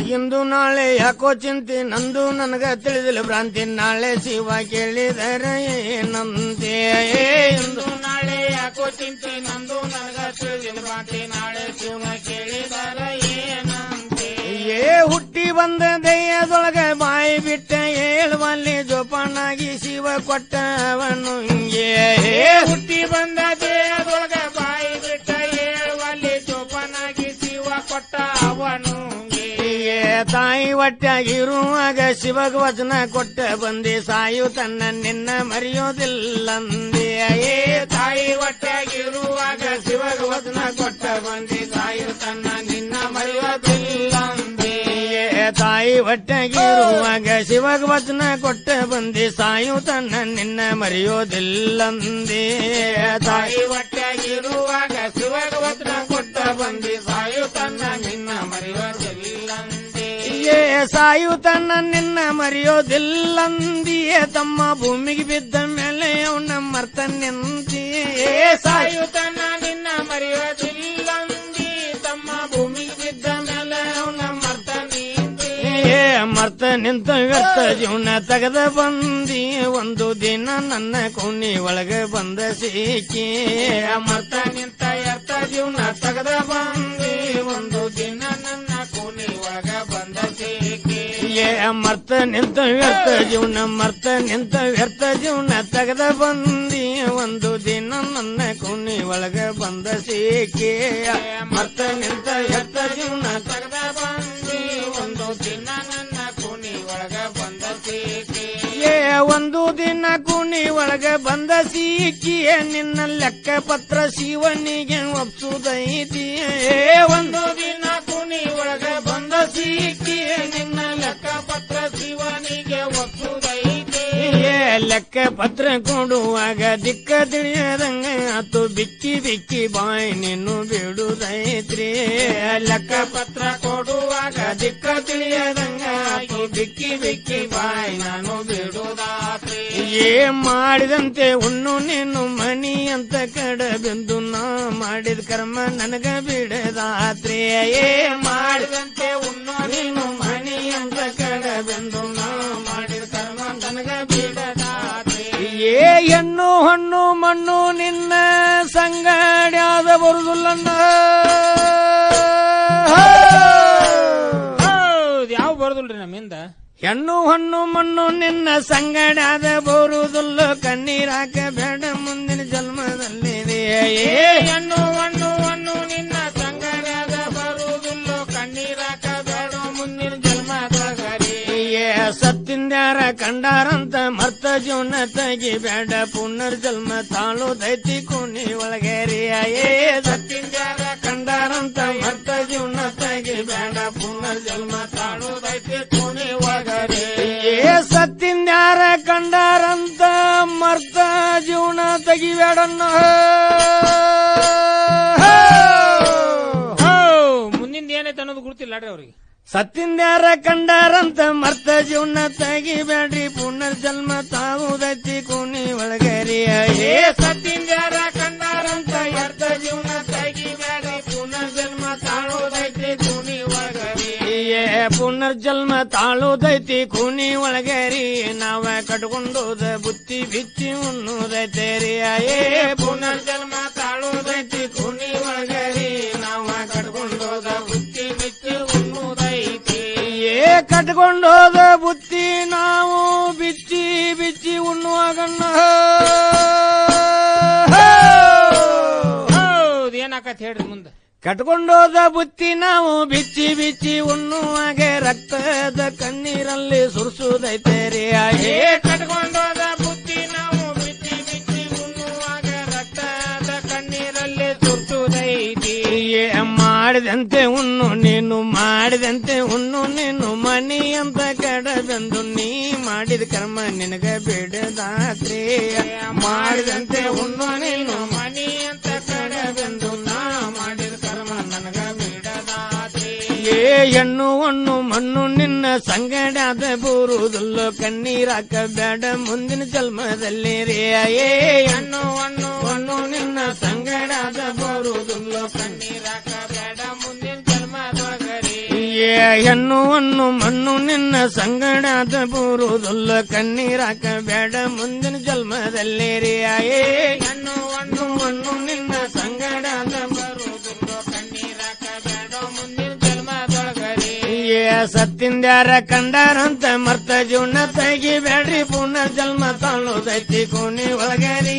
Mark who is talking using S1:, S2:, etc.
S1: ಇಂದು ನಾಳೆ ಯಾಕೋ ಚಿಂತೆ, ನಂದು ನನಗ ತಿಳಿದಿಲ್ಲ ಭ್ರಾಂತಿ. ನಾಳೆ ಶಿವ ಕೇಳಿದರೆ ಏನಂತೆ? ಇಂದು
S2: ನಾಳೆ ಯಾಕೋ ಚಿಂತೆ, ನಂದು ನನಗ ತಿಳಿದಿಲ್ಲ ಭ್ರಾಂತಿ. ನಾಳೆ ಶಿವ ಕೇಳಿದರೆ ಏನಂತೆ?
S1: ಏ, ಹುಟ್ಟಿ ಬಂದ ದೆಯ್ಯದೊಳಗ ಬಾಯಿ ಬಿಟ್ಟ ಏಳುವಲ್ಲಿ ಜೋಪಾನಾಗಿ ಶಿವ ಕೊಟ್ಟವನು ಹಿಂಗೆ.
S2: ಹುಟ್ಟಿ ಬಂದ
S1: ತಾಯಿ ಒಟ್ಟಾಗಿರುವಾಗ ಶಿವಗ ವಚನ ಕೊಟ್ಟ ಬಂದಿ, ಸಾಯು ತನ್ನ ನಿನ್ನ ಮರೆಯೋದಿಲ್ಲಂದೆ. ಏ
S2: ತಾಯಿ ಒಟ್ಟಾಗಿರುವಾಗ ಶಿವಗ ವಚನ ಕೊಟ್ಟ ಬಂದಿ, ಸಾಯು ತನ್ನ ನಿನ್ನ ಮರೆಯೋದಿಲ್ಲಂದೆ.
S1: ತಾಯಿ ಒಟ್ಟಾಗಿರುವಾಗ ಶಿವಗ ವಚನ ಕೊಟ್ಟ ಬಂದಿ, ಸಾಯು ತನ್ನ ನಿನ್ನ ಮರೆಯೋದಿಲ್ಲಂದೆ. ತಾಯಿ
S2: ಒಟ್ಟಾಗಿರುವಾಗ ಶಿವಗ ವಚನ ಕೊಟ್ಟ ಬಂದಿ, ಸಾಯು ತನ್ನ
S1: ಸಾಯು ತನ್ನ ನಿನ್ನ ಮರೆಯೋದಿಲ್ಲಂದಿಯೇ. ತಮ್ಮ ಭೂಮಿಗೆ ಬಿದ್ದ ಮೇಲೆ ಅವನ ಮರ್ತ ನಿಂತಿಯೇ.
S2: ಸಾಯು ತನ್ನ ನಿನ್ನ ಮರೆಯೋದಿಲ್ಲಂದಿ ತಮ್ಮ ಭೂಮಿಗೆ ಬಿದ್ದ ಮೇಲೆ ಅವನ ಮರ್ತ
S1: ನಿಂತಿಯೇ. ಮರ್ತ ನಿಂತ ವ್ಯರ್ಥ ಜೀವನ ತೆಗೆದ ಬಂದಿ ಒಂದು ದಿನ ನನ್ನ ಕೋಣಿ ಒಳಗೆ ಬಂದ ಸಿಕ್ಕಿ
S2: ಮರ್ತ ನಿಂತ ವ್ಯರ್ಥ ಜೀವನ ತೆಗೆದ ಬಂದಿ ಒಂದು ದಿನ
S1: ಏ ಮರ್ತ ನಿಂತ ವ್ಯರ್ಥ ಜೀವನ ಮರ್ತ ನಿಂತ ವ್ಯರ್ಥ ಜೀವನ ತೆಗೆದ ಬಂದಿ ಒಂದು ದಿನ ನನ್ನ ಕುನಿ ಒಳಗೆ ಬಂದ ಸಿಕ್ಕಿ ಮರ್ತ ನಿಂತ ವ್ಯರ್ಥ ಜೀವನ
S2: ತೆಗೆದ ಬಂದಿ ಒಂದು ದಿನ ನನ್ನ
S1: ಏ ಒಂದು ದಿನ ಕುಣಿ ಒಳಗೆ ಬಂದ ಸಿಕ್ಕಿಯ ನಿನ್ನ ಲೆಕ್ಕ ಪತ್ರ ಶಿವನಿಗೆ ಒಪ್ಸುದೈತಿ ಒಂದು
S2: ದಿನ ಕುಣಿ ಒಳಗೆ ಬಂದ ಸಿಕ್ಕಿ ಲೆಕ್ಕ ಪತ್ರ
S1: ಕೊಡುವಾಗ ದಿಕ್ಕ ತಿಳಿಯದಂಗ ಆತು ಬಿಕ್ಕಿ ಬಿಕ್ಕಿ ಬಾಯಿ ನಿನ್ನು ಬಿಡುದೈತ್ರಿ ಲೆಕ್ಕ
S2: ಪತ್ರ ಕೊಡುವಾಗ ದಿಕ್ಕ ತಿಳಿಯದಂಗ ಆತು ಬಿಕ್ಕಿ ಬಿಕ್ಕಿ ಬಾಯಿ ನಾನು ಬಿಡುದಾತ್ರಿ
S1: ಏ ಮಾಡಿದಂತೆ ಉಣ್ಣು ನೀನು ಮಣಿ ಅಂತ ಕಡಬೆಂದು ನಾ ಮಾಡಿದ ಕರ್ಮ ನನಗ ಬಿಡದಾತ್ರಿ ಏ
S2: ಮಾಡಿದಂತೆ ಉಣ್ಣು ನೀನು ಮಣಿ ಅಂತ ಕಡಬೆಂದು ನಾ
S1: ಹೆಣ್ಣು ಹಣ್ಣು ಮಣ್ಣು ನಿನ್ನ ಸಂಗಡ್ಯಾದ ಬರುದಿಲ್ಲಣ್ಣ.
S2: ಹೌದ್ ಯಾವ ಬರುದಿಲ್ರಿ ನಮ್ಮಿಂದ?
S1: ಹೆಣ್ಣು ಹಣ್ಣು ಮಣ್ಣು ನಿನ್ನ ಸಂಗಡ್ಯಾದ ಬರುದಿಲ್ಲ. ಕಣ್ಣೀರಾಕ ಬೇಡ ಮುಂದಿನ ಜನ್ಮದಲ್ಲಿ ಏ ಕಂಡಾರಂತ ಮರ್ತ ಜೀವನ ತಗಿ ಬೇಡ ಪುನರ್ಜನ್ಮ ತಾಳು ದೈತಿ ಕುಣಿ ಏ
S2: ಸತ್ತಿಂಜಾರ
S1: ಕಂಡಾರಂತ ಮರ್ತ ಜೀವನ ತಗಿ ಬೇಡ
S2: ಪುನರ್ಜನ್ಮ ತಾಳು ದೈತಿ ಕುಣಿ
S1: ಏ ಸತ್ತಿಂದ್ಯಾರ ಕಂಡಾರಂತ ಮರ್ತ ಜೀವನ ತೆಗಿಬೇಡನ್ನ.
S2: ಮುಂದಿಂದ ಏನೈತೆ ಅನ್ನೋದು ಗುರುತಿಲ್ಲ ಅವ್ರಿಗೆ.
S1: ಸತ್ತಿಂದ್ಯಾರ ಕಂಡಾರಂತ ಮರ್ತ ಜೀವನ ತೆಗಿಬೇಡ್ರಿ. ಪುನರ್ಜನ್ಮ ತಾವುದೈತಿ ಕುಣಿ ಒಳಗರಿ ಏ
S2: ಸತ್ತಿಂದ್ಯಾರ ಕಂಡಾರಂತ ಮರ್ತ ಜೀವನ ತೆಗಿಬೇಡ್ರಿ. ಪುನರ್ಜನ್ಮ ತಾಳುದೈತೆ ಕುನಿ ಒಳಗರಿ
S1: ಏ ಪುನರ್ಜನ್ಮ ತಾಳುದೈತಿ ಕುನಿ ಒಳಗರಿ ನಾವ ಕಟ್ಕೊಂಡೋದ ಬುತ್ತಿ ಬಿಚ್ಚಿ ಉಣ್ಣುದೈತೇರಿ ಏ
S2: ಪುನರ್ಜನ್ಮ ತಾಳುದೈತಿ ಕುನಿ ಒಳಗರಿ ಕಟ್ಕೊಂಡೋದ ಬುತ್ತಿ
S1: ನಾವು ಬಿಚ್ಚಿ ಬಿಚ್ಚಿ ಉಣ್ಣುವಾಗಣ್ಣ
S2: ಏನಾಕತ್ ಹೇಳ್ರಿ ಮುಂದೆ.
S1: ಕಟ್ಕೊಂಡೋದ ಬುತ್ತಿ ನಾವು ಬಿಚ್ಚಿ ಬಿಚ್ಚಿ ಉಣ್ಣುವಾಗೆ ರಕ್ತದ ಕಣ್ಣೀರಲ್ಲಿ
S2: ಸುರಿಸುದೈತೆ
S1: ರೀ.
S2: ಕಟ್ಕೊಂಡೋದ
S1: ಮಾಡಿದಂತೆ ಉಣ್ಣು, ನೀನು ಮಾಡಿದಂತೆ ಉಣ್ಣು, ನೀನು ಮನಿ ಅಂತ ಕಡದಂದು ನೀ ಮಾಡಿದ ಕರ್ಮ ನಿನಗ ಬಿಡದಾತ್ರಿ. ಮಾಡಿದಂತೆ ಉಣ್ಣು, ನೀನು
S2: ಮನಿ ಅಂತ ಕಡದಂದು ನಾ ಮಾಡಿದ ಕರ್ಮ ನನಗ ಬಿಡದಾತ್ರಿ.
S1: ಏ ಹೆಣ್ಣು ಹಣ್ಣು ಮಣ್ಣು ನಿನ್ನ ಸಂಗಡಾದ ಬರುವುದಿಲ್ಲ ಕಣ್ಣೀರಾಕ ಬೇಡ ಮುಂದಿನ ಜನ್ಮದಲ್ಲಿ ರೇ. ಏ
S2: ಹಣ್ಣು ಹಣ್ಣು ಹಣ್ಣು
S1: ಹೆಣ್ಣು ಮಣ್ಣು ನಿನ್ನ ಸಂಗಡಾದ ಬೂರುದುಲ್ಲ ಕಣ್ಣೀರಾಕ ಬೇಡ ಮುಂದಿನ ಜನ್ಮದಲ್ಲಿ ರೀ. ಏ ಮಣ್ಣು ನಿನ್ನ ಸಂಗಡಾದ ಬೇಡ ಮುಂದಿನ ಸತ್ತಿಂದ್ಯಾರ ಕಂಡಾರಂತ ಮರ್ತ ಜೀವನ ತೆಗಿ ಬೇಡ್ರಿ ಪುನರ್ ಜನ್ಮ ತಾಳೋದೈತಿ ಕೋಣಿ ಒಳಗರಿ